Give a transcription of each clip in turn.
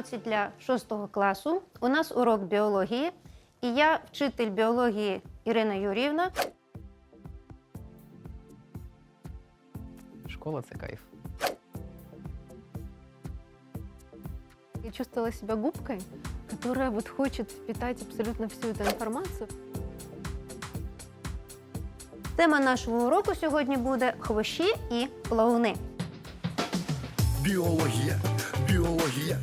уроці для 6 класу. У нас урок біології, і я, вчитель біології Ірина Юріївна. Школа це кайф. Я чувствовала себя губкой, которая вот хочет впитать абсолютно всю эту информацию. Тема нашого уроку сьогодні буде хвощі і плавуни. Біологія, біологія,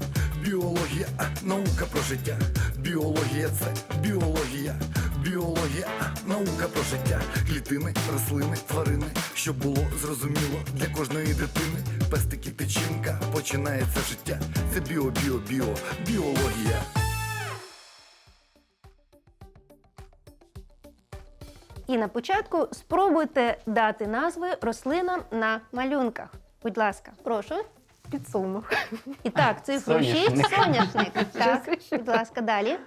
біологія, наука про життя. Біологія це біологія, біологія, наука про життя. Клітини, рослини, тварини, щоб було зрозуміло для кожної дитини. Пестики, печінка, починається життя. Це біо, біо, біо, біологія. І на початку спробуйте дати назви рослинам на малюнках. Будь ласка, прошу. Підсолнух. І так, цифру 6 Соняшник. соняшник. Так, будь ласка, далі.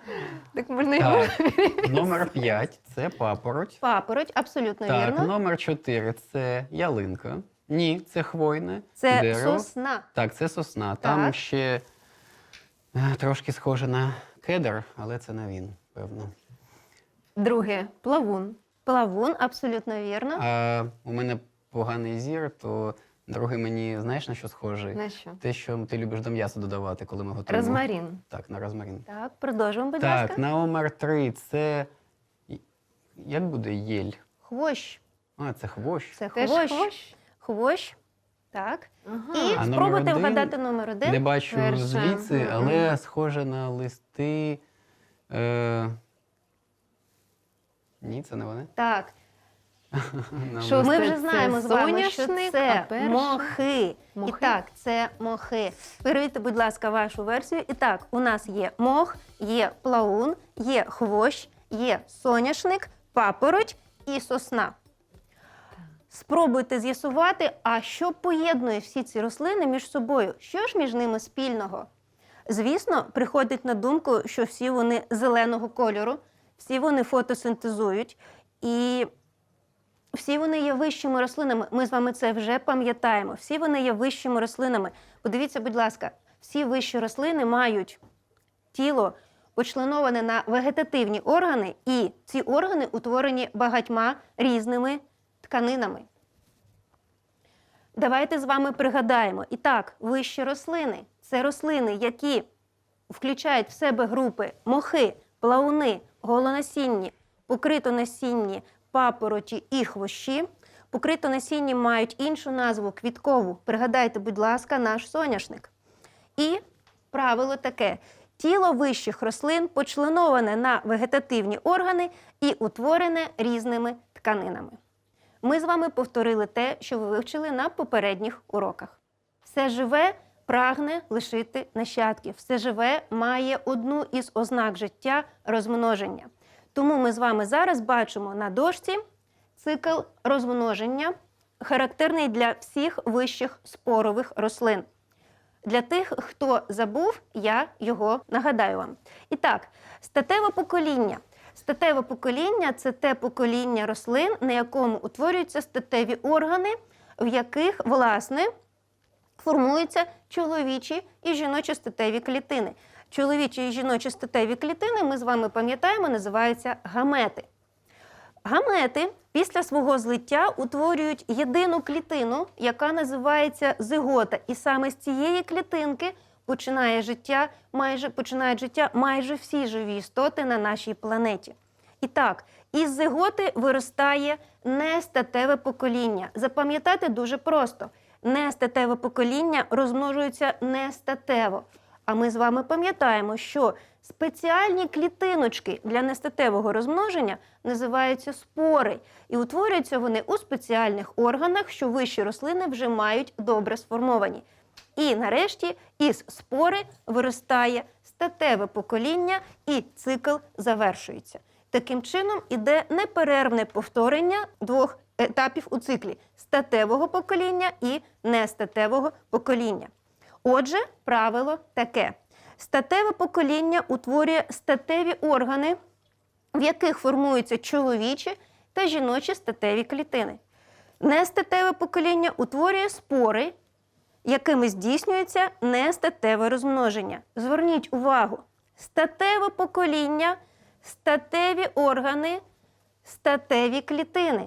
Так можна його. Так, номер 5 це папороть. Папороть, абсолютно Так, вірно. номер 4 це ялинка. Ні, це хвойне. Це дерево. сосна. Так, це сосна. Там Так. ще е, трошки схоже на кедр, але це не він, певно. Друге плавун. Плавун, абсолютно вірно. А у мене поганий зір, то другий мені знаєш на що схожий? На що? Те, що ти любиш до м'яса додавати, коли ми готуємо. Розмарин. Так, на розмарин. Так, продовжуємо, будь так, ласка. номер 3 це. Як буде єль? Хвощ. А, це хвощ. Це Теж хвощ. хвощ? Хвощ. Так. Ага. І А номер спробуйте один? вгадати номер один. Не бачу перше. звідси, але схоже на листи. Е... Ні, це не вони. Так, На Що ми вже знаємо з вами, що це мохи. Мохи? І так, це мохи. Перевірте, будь ласка, вашу версію. І так, у нас є мох, є плаун, є хвощ, є соняшник, папороть і сосна. Спробуйте з'ясувати, а що поєднує всі ці рослини між собою? Що ж між ними спільного? Звісно, приходить на думку, що всі вони зеленого кольору, всі вони фотосинтезують, і всі вони є вищими рослинами. Ми з вами це вже пам'ятаємо. Всі вони є вищими рослинами. Подивіться, будь ласка, всі вищі рослини мають тіло почленоване на вегетативні органи, і ці органи утворені багатьма різними тканинами. Давайте з вами пригадаємо. І так, вищі рослини це рослини, які включають в себе групи мохи, плауни, голонасінні, покритонасінні, папороті і хвощі. Покритонасінні мають іншу назву квіткову. Пригадайте, будь ласка, наш соняшник. І правило таке: тіло вищих рослин почленоване на вегетативні органи і утворене різними тканинами. Ми з вами повторили те, що ви вивчили на попередніх уроках. Все живе прагне лишити нащадків. Все живе має одну із ознак життя розмноження. Тому ми з вами зараз бачимо на дошці цикл розмноження, характерний для всіх вищих спорових рослин. Для тих, хто забув, я його нагадаю вам. І так, статеве покоління. Статеве покоління це те покоління рослин, на якому утворюються статеві органи, в яких, власне, формуються чоловічі і жіночі статеві клітини. Чоловічі і жіночі статеві клітини, ми з вами пам'ятаємо, називаються гамети. Гамети після свого злиття утворюють єдину клітину, яка називається зигота. І саме з цієї клітинки починає життя, майже починають життя майже всі живі істоти на нашій планеті. І так, із зиготи виростає нестатеве покоління. Запам'ятати дуже просто: нестатеве покоління розмножується нестатево. А ми з вами пам'ятаємо, що спеціальні клітиночки для нестатевого розмноження називаються спори, і утворюються вони у спеціальних органах, що вищі рослини вже мають добре сформовані. І нарешті із спори виростає статеве покоління, і цикл завершується. Таким чином іде неперервне повторення двох етапів у циклі статевого покоління і нестатевого покоління. Отже, правило таке: статеве покоління утворює статеві органи, в яких формуються чоловічі та жіночі статеві клітини. Нестатеве покоління утворює спори, якими здійснюється нестатеве розмноження. Зверніть увагу: статеве покоління, статеві органи, статеві клітини.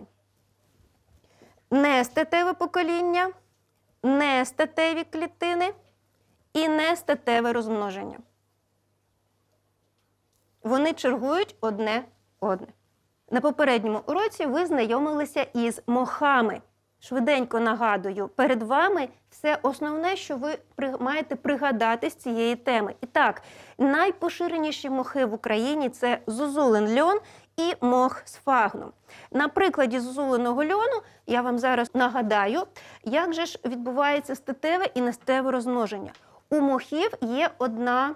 Нестатеве покоління, нестатеві клітини і нестатеве розмноження. Вони чергують одне одне. На попередньому уроці ви знайомилися із мохами. Швиденько нагадую, перед вами все основне, що ви маєте пригадати з цієї теми. І так, найпоширеніші мохи в Україні це зозулин льон і мох сфагнум. На прикладі зозуленого льону я вам зараз нагадаю, як же ж відбувається статеве і нестатеве розмноження. У мохів є одна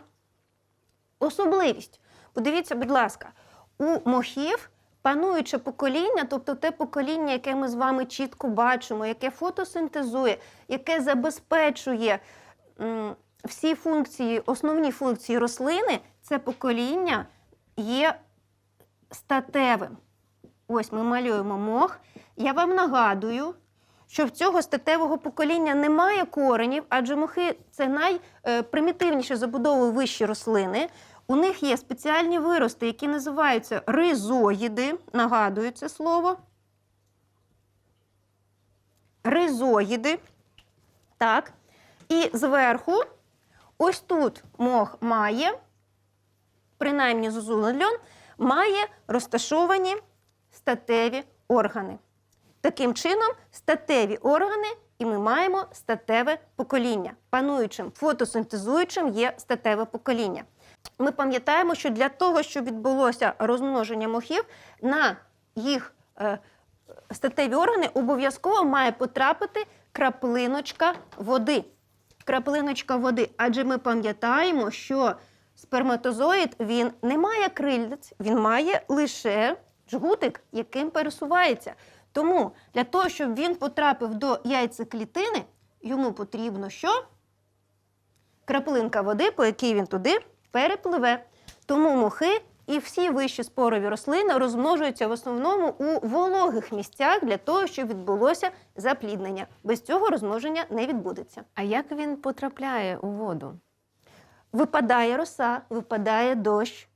особливість. Подивіться, будь ласка, у мохів пануюче покоління, тобто те покоління, яке ми з вами чітко бачимо, яке фотосинтезує, яке забезпечує всі функції, основні функції рослини, це покоління є статевим. Ось ми малюємо мох. Я вам нагадую, що в цього статевого покоління немає коренів, адже мохи це найпримітивніші забудови вищі рослини. У них є спеціальні вирости, які називаються ризоїди. Нагадую це слово. Ризоїди. Так. І зверху, ось тут мох має, принаймні зозулин льон, має розташовані статеві органи. Таким чином, статеві органи, і ми маємо статеве покоління. Пануючим фотосинтезуючим є статеве покоління. Ми пам'ятаємо, що для того, щоб відбулося розмноження мохів, на їх е, статеві органи обов'язково має потрапити краплиночка води. Краплиночка води. Адже ми пам'ятаємо, що сперматозоїд він не має крильниць, він має лише жгутик, яким пересувається. Тому для того, щоб він потрапив до яйцеклітини, йому потрібно що? Краплинка води, по якій він туди перепливе. Тому мохи і всі вищі спорові рослини розмножуються в основному у вологих місцях для того, щоб відбулося запліднення. Без цього розмноження не відбудеться. А як він потрапляє у воду? Випадає роса, випадає дощ,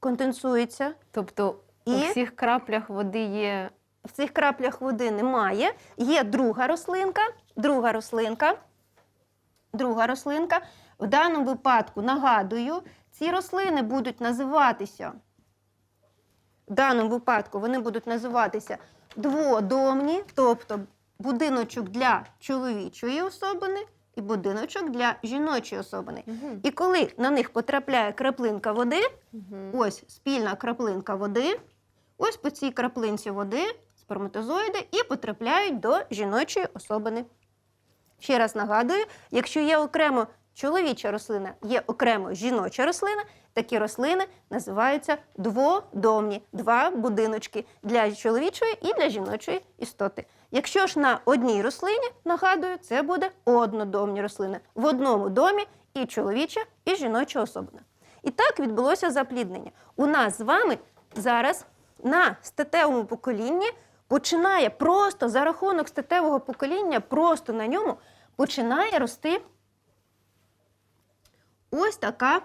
конденсується. Тобто у І? всіх краплях води є В цих краплях води немає. Є друга рослинка, друга рослинка, друга рослинка. В даному випадку нагадую, ці рослини будуть називатися. В даному випадку вони будуть називатися дводомні, тобто будиночок для чоловічої особини і будиночок для жіночої особини. Мгм. І коли на них потрапляє краплинка води, Мгм. Ось спільна краплинка води. Ось по цій краплинці води сперматозоїди і потрапляють до жіночої особини. Ще раз нагадую, якщо є окремо чоловіча рослина, є окремо жіноча рослина, такі рослини називаються дводомні, два будиночки для чоловічої і для жіночої істоти. Якщо ж на одній рослині, нагадую, це буде однодомні рослини. В одному домі і чоловіча, і жіноча особина. І так відбулося запліднення. У нас з вами зараз на статевому поколінні починає просто за рахунок статевого покоління, просто на ньому починає рости ось така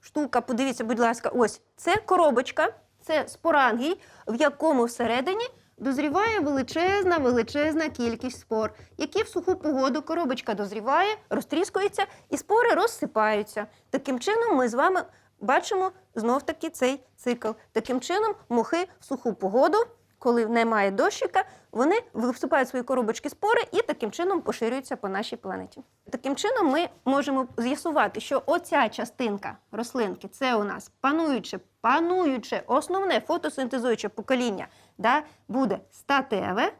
штука. Подивіться, будь ласка, ось це коробочка, це спорангій, в якому всередині дозріває величезна, величезна кількість спор, які в суху погоду коробочка дозріває, розтріскується і спори розсипаються. Таким чином, ми з вами бачимо знов таки цей цикл. Таким чином, мухи в суху погоду, коли немає дощика, вони висипають свої коробочки спори і таким чином поширюються по нашій планеті. Таким чином, ми можемо з'ясувати, що оця частинка рослинки це у нас пануюче, пануюче, основне фотосинтезуюче покоління, да, буде статеве.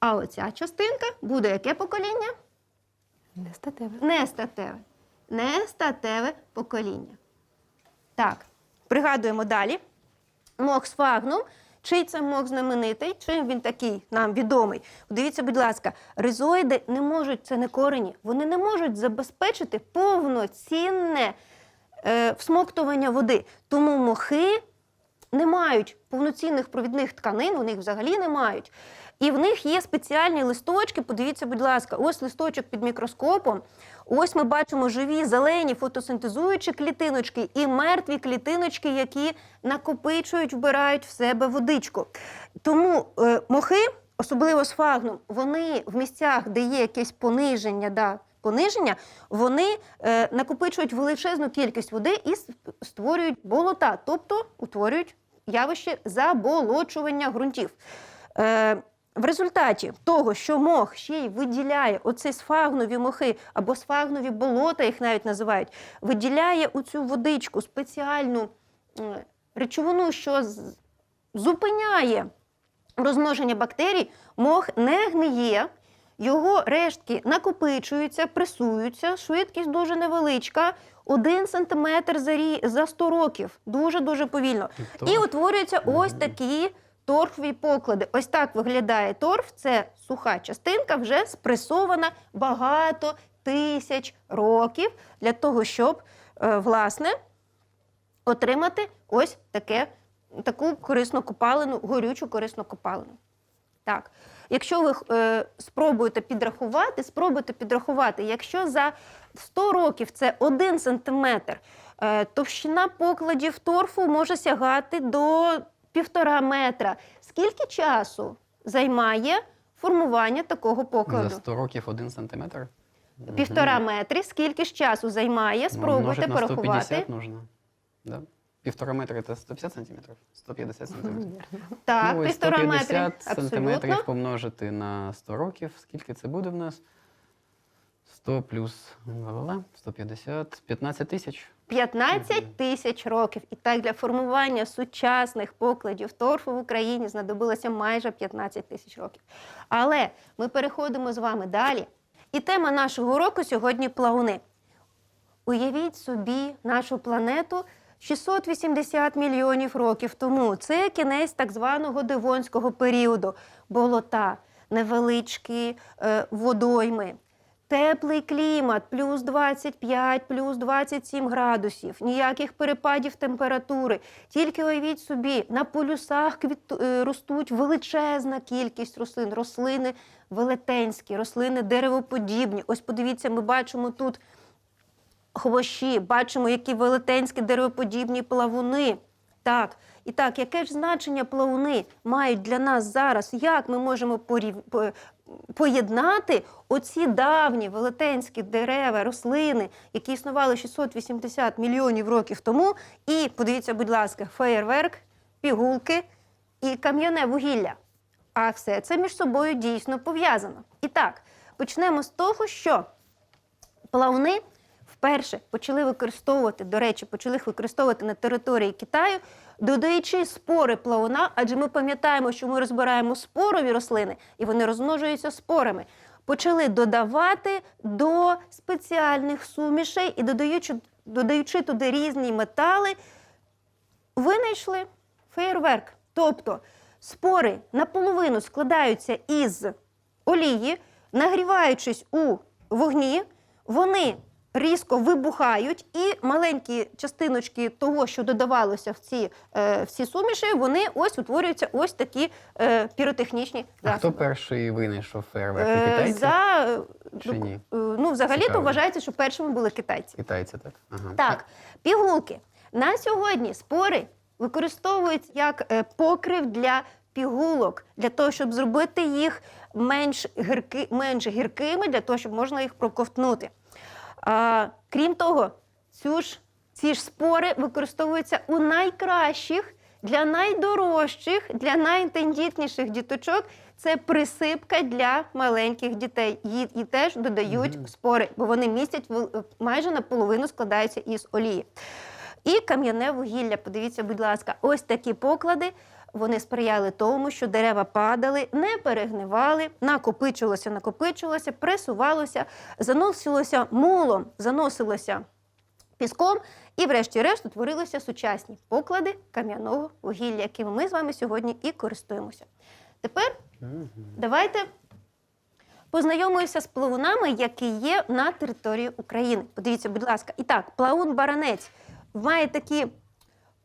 А оця частинка буде яке покоління? Нестатеве. Нестатеве. Нестатеве покоління. Так, пригадуємо далі. Мох сфагнум. Чий це мох знаменитий? Чим він такий нам відомий? Дивіться, будь ласка, ризоїди не можуть, це не корені, вони не можуть забезпечити повноцінне е, всмоктування води. Тому мохи не мають повноцінних провідних тканин, вони їх взагалі не мають. І в них є спеціальні листочки. Подивіться, будь ласка, ось листочок під мікроскопом. Ось ми бачимо живі зелені фотосинтезуючі клітиночки і мертві клітиночки, які накопичують, вбирають в себе водичку. Тому е, мохи, особливо з фагном, вони в місцях, де є якесь пониження, да, пониження, вони е, накопичують величезну кількість води і створюють болота, тобто утворюють явище заболочування ґрунтів. Е, в результаті того, що мох ще й виділяє оці сфагнові мохи або сфагнові болота, їх навіть називають, виділяє у цю водичку спеціальну е, речовину, що зупиняє розмноження бактерій, мох не гниє, його рештки накопичуються, пресуються, швидкість дуже невеличка, один сантиметр за, за 100 років, дуже-дуже повільно. І утворюються ось такі торфові поклади. Ось так виглядає торф. Це суха частинка, вже спресована багато тисяч років для того, щоб е, власне отримати ось таке, таку корисну копалину, горючу корисну копалину. Так. Якщо ви е, спробуєте підрахувати, спробуйте підрахувати, якщо за 100 років це 1 сантиметр, е, товщина покладів торфу може сягати до півтора метра. Скільки часу займає формування такого покладу? За 100 років 1 сантиметр. Півтора метри. Скільки ж часу займає? Спробуйте на порахувати. 150 нужно. Да? Півтора метра це 150 сантиметрів? 150 сантиметрів. Так, ну, півтора метри. 150 сантиметрів Абсолютно. помножити на 100 років. Скільки це буде в нас? 100 плюс ла-ла-ла, 150, 15 тисяч. 15 тисяч років. І так для формування сучасних покладів торфу в Україні знадобилося майже 15 тисяч років. Але ми переходимо з вами далі. І тема нашого уроку сьогодні плавуни. Уявіть собі нашу планету 680 мільйонів років тому. Це кінець так званого Девонського періоду. Болота, невеличкі е, водойми. Теплий клімат, плюс 25, плюс 27 градусів, ніяких перепадів температури. Тільки уявіть собі, на полюсах квіт... е, ростуть величезна кількість рослин. Рослини велетенські, рослини деревоподібні. Ось подивіться, ми бачимо тут хвощі, бачимо, які велетенські деревоподібні плавуни. Так, і так, яке ж значення плавуни мають для нас зараз? Як ми можемо порів... по- поєднати оці давні велетенські дерева, рослини, які існували 680 мільйонів років тому, і подивіться, будь ласка, феєрверк, пігулки і кам'яне вугілля. А все це між собою дійсно пов'язано. І так, почнемо з того, що плавни вперше почали використовувати, до речі, почали їх використовувати на території Китаю, додаючи спори плавуна, адже ми пам'ятаємо, що ми розбираємо спорові рослини, і вони розмножуються спорами. Почали додавати до спеціальних сумішей і додаючи, додаючи туди різні метали, винайшли феєрверк. Тобто спори наполовину складаються із олії, нагріваючись у вогні, вони різко вибухають, і маленькі частиночки того, що додавалося в ці, е, в ці суміші, вони ось утворюються ось такі е, піротехнічні А хто перший винайшов фейерверк? Е, Китайці? За, е, Чи ні? е, ну, взагалі-то Цікаво. вважається, що першими були китайці. Китайці, так. Ага. Так, пігулки. На сьогодні спори використовують як е, покрив для пігулок, для того, щоб зробити їх менш, гірки, менш гіркими, для того, щоб можна їх проковтнути. А, крім того, цю ж, ці ж спори використовуються у найкращих, для найдорожчих, для найтендітніших діточок. Це присипка для маленьких дітей. Їй і теж додають Мгм. спори, бо вони містять вел- майже наполовину складаються із олії. І кам'яне вугілля. Подивіться, будь ласка, ось такі поклади. Вони сприяли тому, що дерева падали, не перегнивали, накопичувалося, накопичувалося, пресувалося, заносилося мулом, заносилося піском, і, врешті-решт, утворилися сучасні поклади кам'яного вугілля, якими ми з вами сьогодні і користуємося. Тепер Давайте познайомимося з плавунами, які є на території України. Подивіться, будь ласка. І так, плавун баранець має такі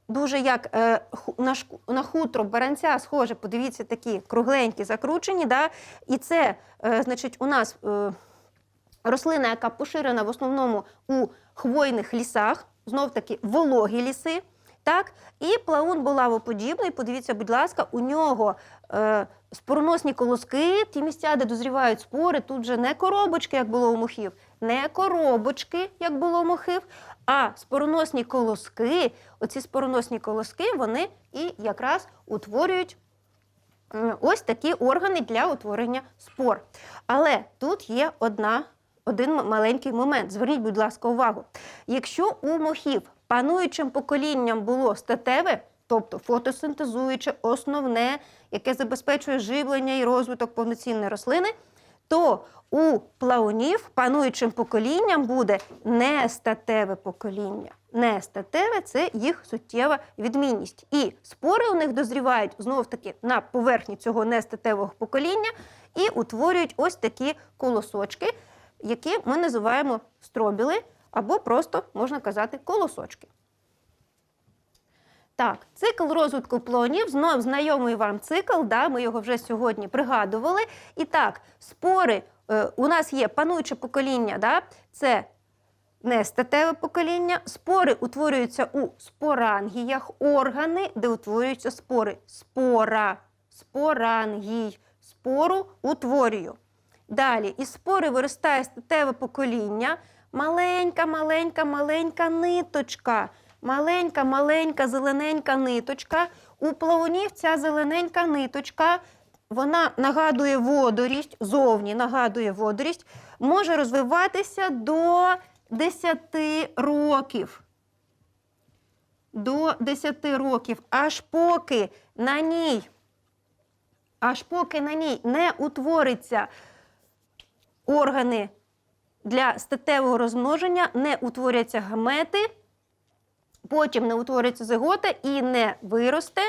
дуже як е, на, шку- на хутро баранця схоже, подивіться, такі кругленькі, закручені. Да? І це, е, значить, у нас е, рослина, яка поширена в основному у хвойних лісах, знов таки вологі ліси. Так? І плаун булавоподібний, подивіться, будь ласка, у нього е, спороносні колоски, ті місця, де дозрівають спори, тут же не коробочки, як було у мохів, не коробочки, як було у мохів, а спороносні колоски. Оці спороносні колоски, вони і якраз утворюють ось такі органи для утворення спор. Але тут є одна, один маленький момент. Зверніть, будь ласка, увагу. Якщо у мохів пануючим поколінням було статеве, тобто фотосинтезуюче, основне, яке забезпечує живлення і розвиток повноцінної рослини, то у плаунів пануючим поколінням буде нестатеве покоління. Нестатеве це їх суттєва відмінність. І спори у них дозрівають знов таки на поверхні цього нестатевого покоління і утворюють ось такі колосочки, які ми називаємо стробіли, або просто можна казати колосочки. Так, цикл розвитку плонів, знов знайомий вам цикл, да, ми його вже сьогодні пригадували. І так, спори у нас є пануюче покоління, да, це нестатеве покоління. Спори утворюються у спорангіях, органи, де утворюються спори. Спора, спорангій, спору утворюю. Далі із спори виростає статеве покоління, маленька, маленька, маленька ниточка. Маленька, маленька, зелененька ниточка. У плавунів ця зелененька ниточка, вона нагадує водорість, зовні нагадує водорість, може розвиватися до 10 років. До 10 років, аж поки на ній, аж поки на ній не утвориться органи для статевого розмноження, не утворяться гамети, потім не утвориться зигота і не виросте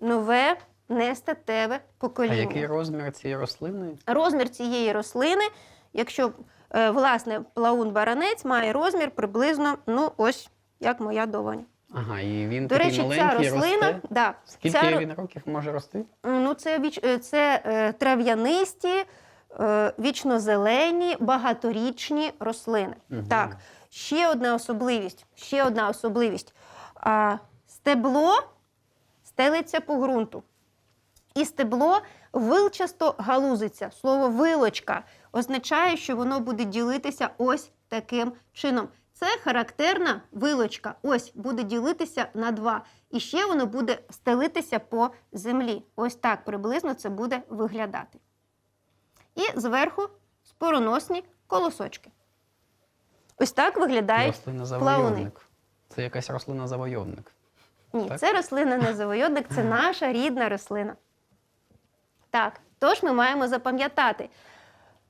нове нестатеве А покоління. який розмір цієї рослини? Розмір цієї рослини, якщо е, власне плаун баранець має розмір приблизно, ну ось як моя долоня. Ага, і він До такий речі, ця рослина, росте. да, Скільки ця, він років може рости? Ну, це, віч, е, це е, трав'янисті, е, вічнозелені, багаторічні рослини. Мгм. Так, ще одна особливість. Ще одна особливість. А, стебло стелиться по ґрунту. І стебло вилчасто галузиться. Слово вилочка означає, що воно буде ділитися ось таким чином. Це характерна вилочка. Ось буде ділитися на два. І ще воно буде стелитися по землі. Ось так приблизно це буде виглядати. І зверху спороносні колосочки. Ось так виглядають плавуни. Це якась рослина завойовник. Ні, Так? це рослина не завойовник, це наша рідна рослина. Так, тож ми маємо запам'ятати.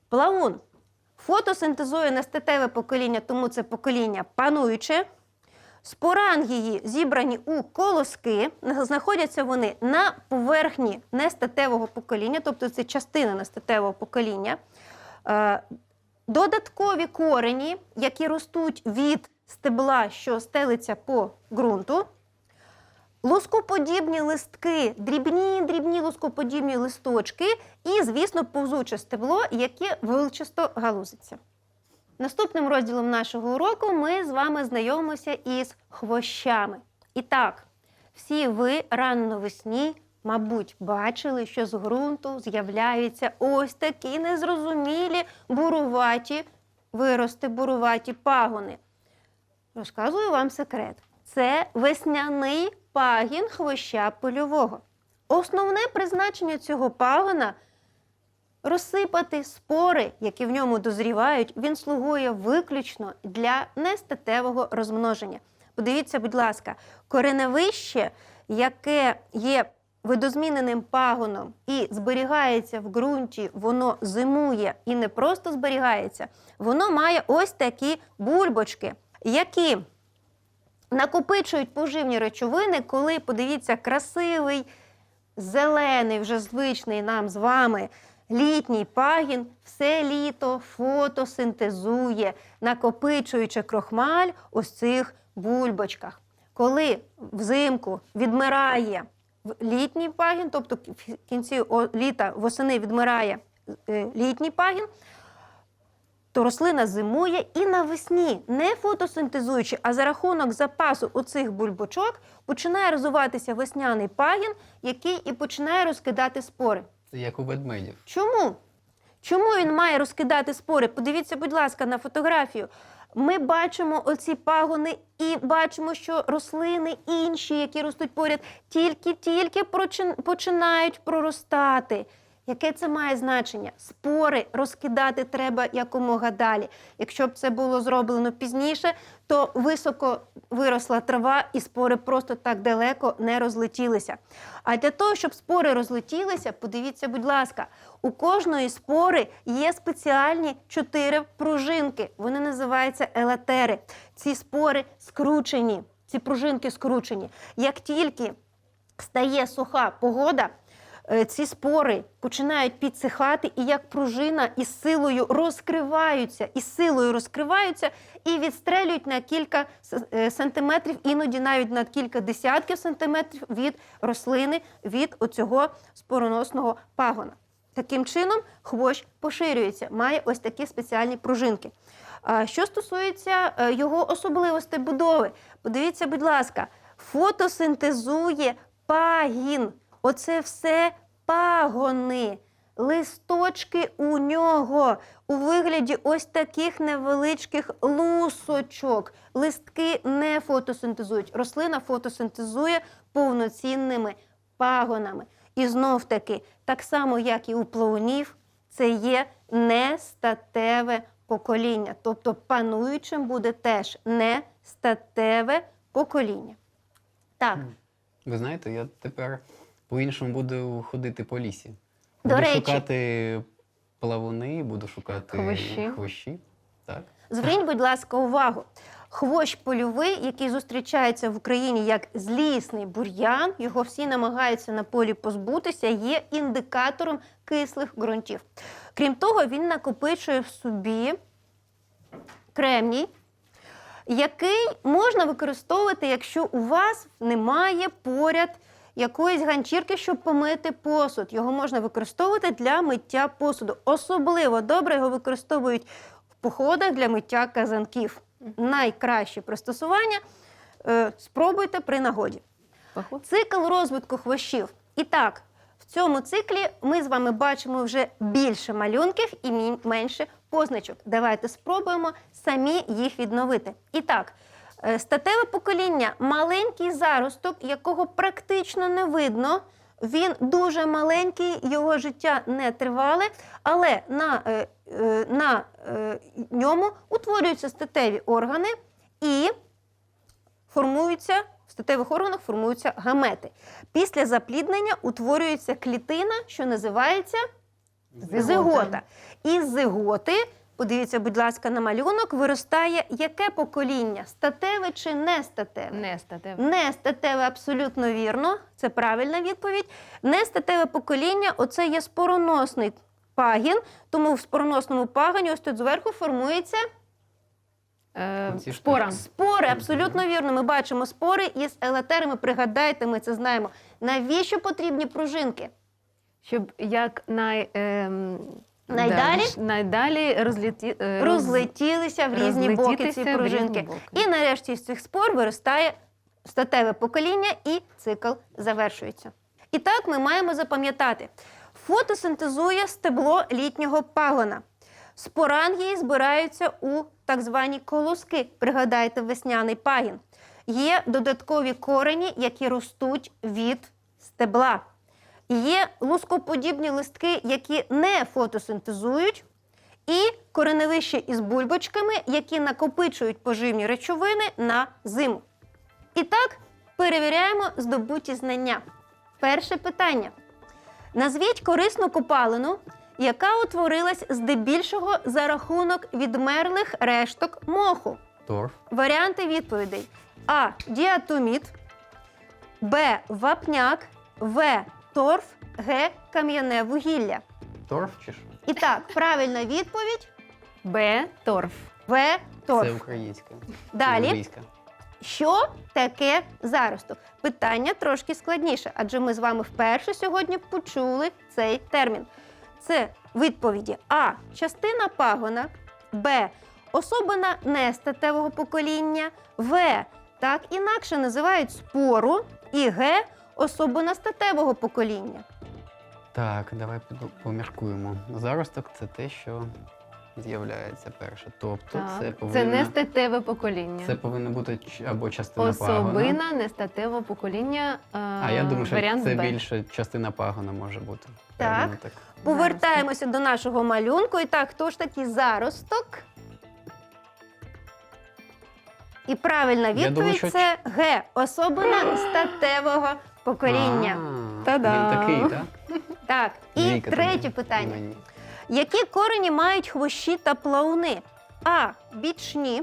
Плавун фотосинтезує нестатеве покоління, тому це покоління пануюче. Спорангії зібрані у колоски, знаходяться вони на поверхні нестатевого покоління, тобто це частина нестатевого покоління. Е, Додаткові корені, які ростуть від стебла, що стелиться по ґрунту, лускоподібні листки, дрібні, дрібні лускоподібні листочки і, звісно, повзуче стебло, яке вилчасто галузиться. Наступним розділом нашого уроку ми з вами знайомимося із хвощами. І так, всі ви рано навесні, мабуть, бачили, що з ґрунту з'являються ось такі незрозумілі буруваті вирости, буруваті пагони. Розказую вам секрет. Це весняний пагін хвоща польового. Основне призначення цього пагона розсипати спори, які в ньому дозрівають, він слугує виключно для нестатевого розмноження. Подивіться, будь ласка, кореневище, яке є видозміненим пагоном і зберігається в ґрунті, воно зимує і не просто зберігається, воно має ось такі бульбочки, які накопичують поживні речовини, коли, подивіться, красивий, зелений, вже звичний нам з вами літній пагін все літо фотосинтезує, накопичуючи крохмаль у цих бульбочках. коли взимку відмирає літній пагін, тобто в кінці літа восени відмирає е, літній пагін, то рослина зимує і навесні, не фотосинтезуючи, а за рахунок запасу оцих бульбочок починає розвиватися весняний пагін, який і починає розкидати спори. Це як у ведмедів. Чому? Чому він має розкидати спори? Подивіться, будь ласка, на фотографію. Ми бачимо оці пагони і бачимо, що рослини інші, які ростуть поряд, тільки-тільки починають проростати. Яке це має значення? Спори розкидати треба якомога далі. Якщо б це було зроблено пізніше, то високо виросла трава і спори просто так далеко не розлетілися. А для того, щоб спори розлетілися, подивіться, будь ласка, у кожної спори є спеціальні чотири пружинки. Вони називаються елатери. Ці спори скручені, ці пружинки скручені. Як тільки стає суха погода, ці спори починають підсихати і як пружина із силою розкриваються, із силою розкриваються і відстрелюють на кілька е, сантиметрів, іноді навіть на кілька десятків сантиметрів від рослини, від оцього спороносного пагона. Таким чином, хвощ поширюється, має ось такі спеціальні пружинки. Що стосується е, його особливостей будови, подивіться, будь ласка, фотосинтезує пагін. Оце все пагони. Листочки у нього у вигляді ось таких невеличких лусочок. Листки не фотосинтезують. Рослина фотосинтезує повноцінними пагонами. І знов таки, так само, як і у плавунів, це є нестатеве покоління. Тобто пануючим буде теж нестатеве покоління. Так, Ви знаєте, я тепер по-іншому буду ходити по лісі. До Буду речі. шукати плавуни, буду шукати Хвощі. хвощі. Так. зверніть, будь ласка, увагу. Хвощ польовий, який зустрічається в Україні як злісний бур'ян, його всі намагаються на полі позбутися, є індикатором кислих ґрунтів. Крім того, він накопичує в собі кремній, який можна використовувати, якщо у вас немає поряд якоїсь ганчірки, щоб помити посуд. Його можна використовувати для миття посуду. Особливо добре його використовують в походах для миття казанків. Найкраще пристосування. Е, спробуйте при нагоді. Цикл розвитку хвощів. І так, в цьому циклі ми з вами бачимо вже більше малюнків і менше позначок. Давайте спробуємо самі їх відновити. І так, статеве покоління маленький заросток, якого практично не видно. Він дуже маленький, його життя не тривале, але на, е, е, на е, ньому утворюються статеві органи і формуються в статевих органах формуються гамети. Після запліднення утворюється клітина, що називається зигота. Із зиготи, подивіться, будь ласка, на малюнок, виростає яке покоління? Статеве чи не статеве? Не статеве. Не статеве абсолютно вірно, це правильна відповідь. Не статеве покоління оце є спороносний пагін, тому в спороносному пагоні ось тут зверху формується Е, спора. спори. Абсолютно вірно. Ми бачимо спори із елатерами. Пригадайте, ми це знаємо. Навіщо потрібні пружинки? Щоб як най, ем, Найдалі? да, найдалі розліті, е, Розлетілися в різні боки ці пружинки. боки. І нарешті з цих спор виростає статеве покоління і цикл завершується. І так ми маємо запам'ятати: фотосинтезує стебло літнього пагона. Спорангії збираються у так звані колоски. Пригадайте весняний пагін. Є додаткові корені, які ростуть від стебла. Є лускоподібні листки, які не фотосинтезують, і кореневище із бульбочками, які накопичують поживні речовини на зиму. І так, перевіряємо здобуті знання. Перше питання. Назвіть корисну копалину, яка утворилась здебільшого за рахунок відмерлих решток моху. Торф. Варіанти відповідей: А. Діатоміт, Б. Вапняк, В. Торф, Г. Кам'яне вугілля. Торф чи що? І так, правильна відповідь Б. Торф. В. Торф. Це українська. Далі. Англійська. Що таке заросток? Питання трошки складніше, адже ми з вами вперше сьогодні почули цей термін. Це відповіді А. Частина пагона, Б. Особина нестатевого покоління, В. Так інакше називають спору, і Г. Особина статевого покоління. Так, давай поміркуємо. Заросток це те, що з'являється перше. Тобто Так. це Це повинно, не статеве покоління. це повинно бути ч- або частина пагона. Особина нестатевого покоління. е, А я думаю, що варіант це Б. більше частина пагона може бути. Так. Правильно так. Повертаємося до нашого малюнку. І так, хто ж такий заросток? І правильна Я відповідь думаю, що- це Г. Особина статевого покоління. Та-дам! Він такий, так? Так, і Двійка третє І питання. мені. Які корені мають хвощі та плавни? А. Бічні,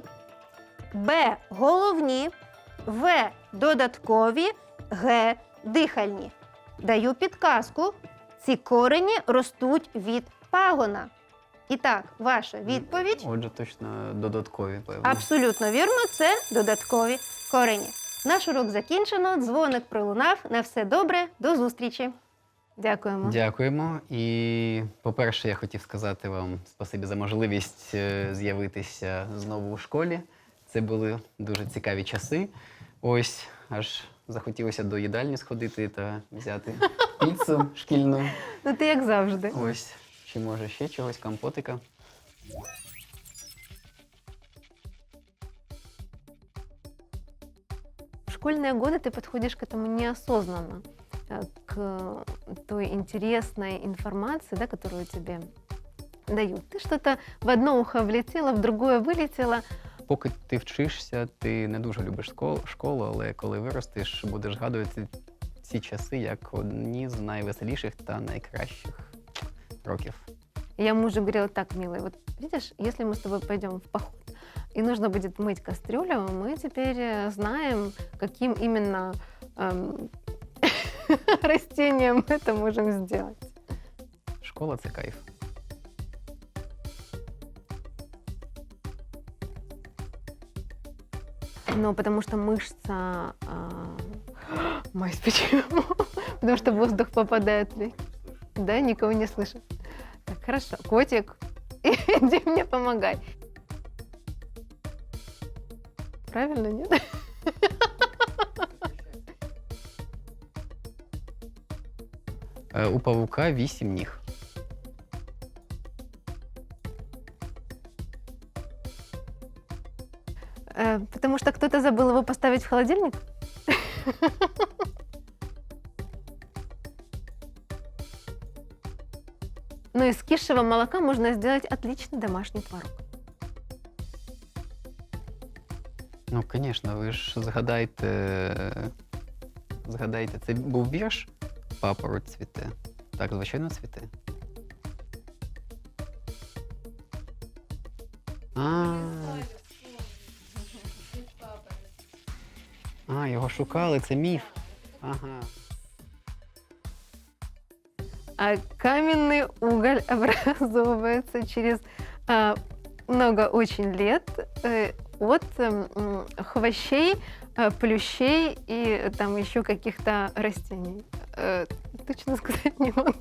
Б. Головні, В. Додаткові, Г. Дихальні. Даю підказку. Ці корені ростуть від пагона. І так, ваша відповідь Отже, точно додаткові, певно. абсолютно вірно. Це додаткові корені. Наш урок закінчено. Дзвоник пролунав. На все добре. До зустрічі. Дякуємо. Дякуємо. І, по-перше, я хотів сказати вам спасибі за можливість е, з'явитися знову у школі. Це були дуже цікаві часи. Ось аж захотілося до їдальні сходити та взяти піцу шкільну. Ну ти як завжди. Ось, чи може ще чогось, компотика. школьные годы ты подходишь к этому неосознанно, э, к той интересной информации, да, которую тебе дают. Ты что-то в одно ухо влетело, в другое вылетело. Поки ти вчишся, ти не дуже любиш школ- школу, але коли виростеш, будеш згадувати ці часи як одні з найвеселіших та найкращих років. Я мужу говорила, так, милый, вот видишь, если мы с тобой пойдем в поход, и нужно будет мыть кастрюлю, мы теперь э, знаем, каким именно эм, растением это можем сделать. Школа це кайф. Ну, потому что мышца... а, Мась, почему? Потому что воздух попадает в легкие. Да, никого не слышит. Так, хорошо. Котик, иди мне помогай. Правильно, нет? Е, У павука вісім ніг. Э, Потому что кто-то забыл его поставить в холодильник? Но из кисшего молока можно сделать отличный домашний творог. Ну, звісно, ви ж згадайте. Згадайте, це був вірш Папороть цвіте. Так, звичайно, цвіте. А, а, його шукали, це міф. Ага. А каменный уголь образовывается через а, много очень лет э, от хвощей, плющей и там еще каких-то растений. Э, точно сказать не могу.